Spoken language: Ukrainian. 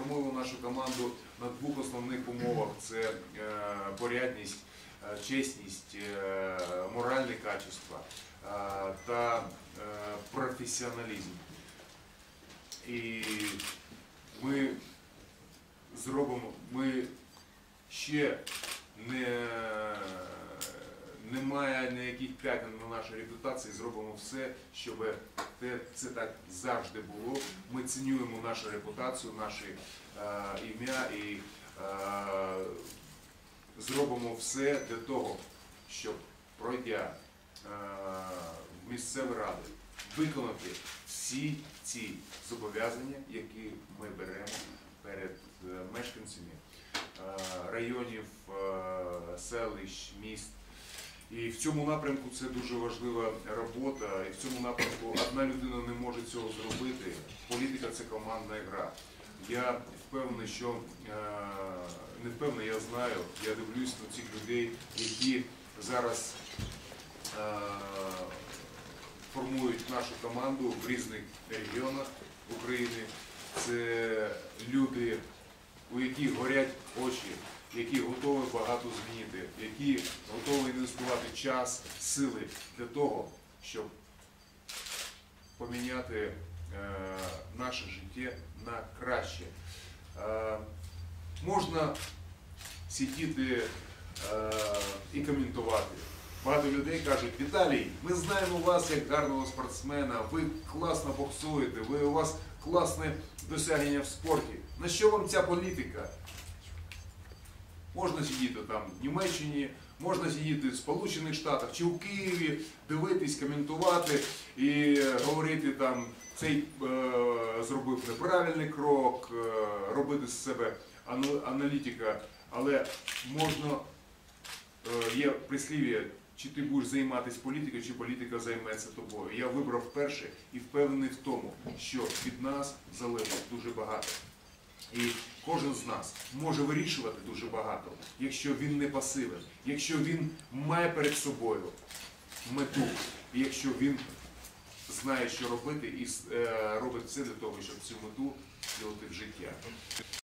формуємо нашу команду на двох основних умовах: це е, порядність, е, чесність, моральні качества е, та е, професіоналізм. І ми зробимо, ми ще не, немає ніяких п'ятин на нашій репутації, зробимо все, щоб це так завжди було. Ми цінуємо нашу репутацію, наше е, ім'я і е, зробимо все для того, щоб пройдя е, в місцеві ради, виконати всі ці зобов'язання, які ми беремо перед е, мешканцями е, районів, е, селищ, міст. І в цьому напрямку це дуже важлива робота. І в цьому напрямку одна людина не може цього зробити. Політика це командна гра. Я впевнений, що е, не впевнений, я знаю, я дивлюсь на цих людей, які зараз е, формують нашу команду в різних регіонах України. Це люди, у яких горять очі, які готові багато змінити, які інвестувати час, сили для того, щоб поміняти е, наше життя на краще. Е, можна сидіти е, і коментувати. Багато людей кажуть, Віталій, ми знаємо вас як гарного спортсмена, ви класно боксуєте, ви у вас класне досягнення в спорті. На що вам ця політика? Можна сидіти там в Німеччині, можна сидіти в Сполучених Штатах чи в Києві, дивитись, коментувати і говорити там, цей е, зробив неправильний крок, е, робити з себе аналітика, але можна е, є прислів'я, чи ти будеш займатися політикою, чи політика займеться тобою. Я вибрав перше і впевнений в тому, що від нас залежить дуже багато. І кожен з нас може вирішувати дуже багато, якщо він не пасивен, якщо він має перед собою мету, і якщо він знає, що робити, і е, робить все для того, щоб цю мету втілити в життя.